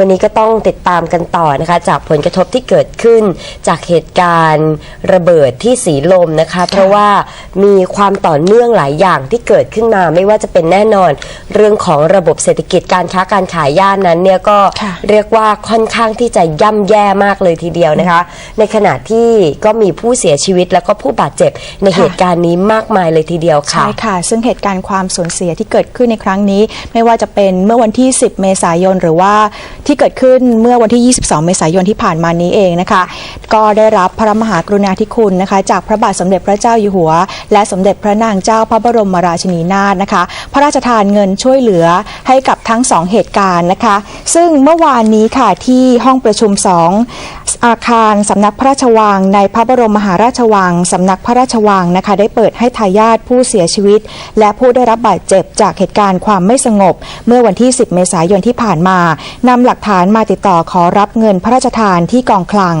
วันนี้ก็ต้องติดตามกันต่อนะคะ จากผลกระทบที่เกิดขึ้น จากเหตุการณ์ระเบิดที่สีลมนะคะ เพราะว่ามีความต่อเนื่องหลายอย่างที่เกิดขึ้นมา ไม่ว่าจะเป็นแน่นอน เรื่องของระบบเศรษฐกิจการค้าการขายย่านนั้นเนี่ยก็ค่ะเรียกว่าค่อนข้างที่จะย่ำแย่มากเลยทีเดียวนะคะ ในขณะที่ก็มีผู้เสียชีวิตแล้วก็ผู้บาดเจ็บในค่ะเหตุการณ์นี้มากมายเลยทีเดียวค่ะใช่ค่ะ ซึ่งเหตุการณ์ความสูญเสียที่เกิดขึ้นในครั้งนี้ ไม่ว่าจะเป็นเมื่อวันที่ 10 เมษายนหรือว่าที่ที่เกิดขึ้นเมื่อวันที่ 22 เมษายนที่ผ่านมานี้เองนะคะ ก็ได้รับพระมหากรุณาธิคุณนะคะ จากพระบาทสมเด็จพระเจ้าอยู่หัว และสมเด็จพระนางเจ้าพระบรมราชินีนาถนะคะ พระราชทานเงินช่วยเหลือให้กับทั้งสองเหตุการณ์นะคะ ซึ่งเมื่อวานนี้ค่ะที่ห้องประชุมสองอาคารสำนักพระราชวัง ในพระบรมมหาราชวังสำนักพระราชวังนะคะ ได้เปิดให้ทายาทผู้เสียชีวิต และผู้ได้รับบาดเจ็บจากเหตุการณ์ความไม่สงบ เมื่อวันที่ 10 เมษายนที่ผ่านมานำหลักฐานมาติดต่อขอรับเงินพระราชทานที่กองคลัง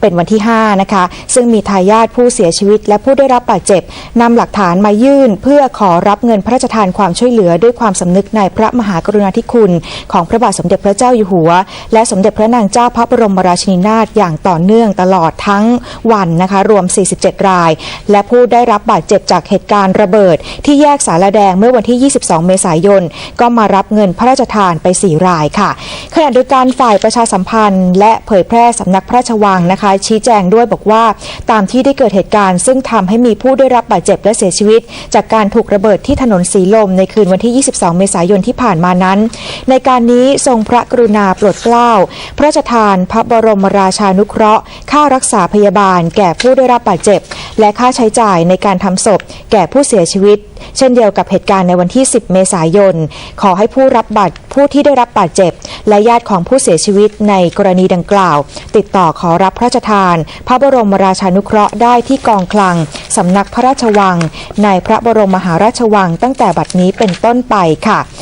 เป็นวันที่ 5 นะคะ ซึ่งมีทายาทผู้เสียชีวิต และผู้ได้รับบาดเจ็บนำหลักฐานมายื่น เพื่อขอรับเงินพระราชทานความช่วยเหลือด้วยความสำนึกในพระมหากรุณาธิคุณ ของพระบาทสมเด็จพระเจ้าอยู่หัว และสมเด็จพระนางเจ้าพระบรมราชินีนาถอย่างต่อเนื่องตลอดทั้งวันนะคะ รวม 47 ราย และผู้ได้รับบาดเจ็บจากเหตุการณ์ระเบิด ที่แยกสารแดงเมื่อวันที่ 22 เมษายน ก็มารับเงินพระราชทานไป 4 รายค่ะขณะเดียวกันฝ่ายประชาสัมพันธ์ และเผยแพร่สำนักพระราชวังนะคะ ชี้แจงด้วยบอกว่าตามที่ได้เกิดเหตุการณ์ ซึ่งทำให้มีผู้ได้รับบาดเจ็บและเสียชีวิต จากการถูกระเบิดที่ถนนสีลมในคืนวันที่ 22 เมษายนที่ผ่านมานั้น ในการนี้ทรงพระกรุณาโปรดเกล้า พระราชทาน พระบรมราชานุเคราะห์ค่ารักษาพยาบาล แก่ผู้ได้รับบาดเจ็บ และค่าใช้จ่ายในการทำศพ แก่ผู้เสียชีวิต เช่นเดียวกับเหตุการณ์ในวันที่ 10 เมษายน ขอให้ผู้รับบาดผู้ที่ได้รับบาดเจ็บ และญาติของผู้เสียชีวิตในกรณีดังกล่าว ติดต่อขอรับพระราชทาน พระบรมราชานุเคราะห์ได้ที่กองคลัง สำนักพระราชวัง ในพระบรมมหาราชวังตั้งแต่บัดนี้เป็นต้นไปค่ะ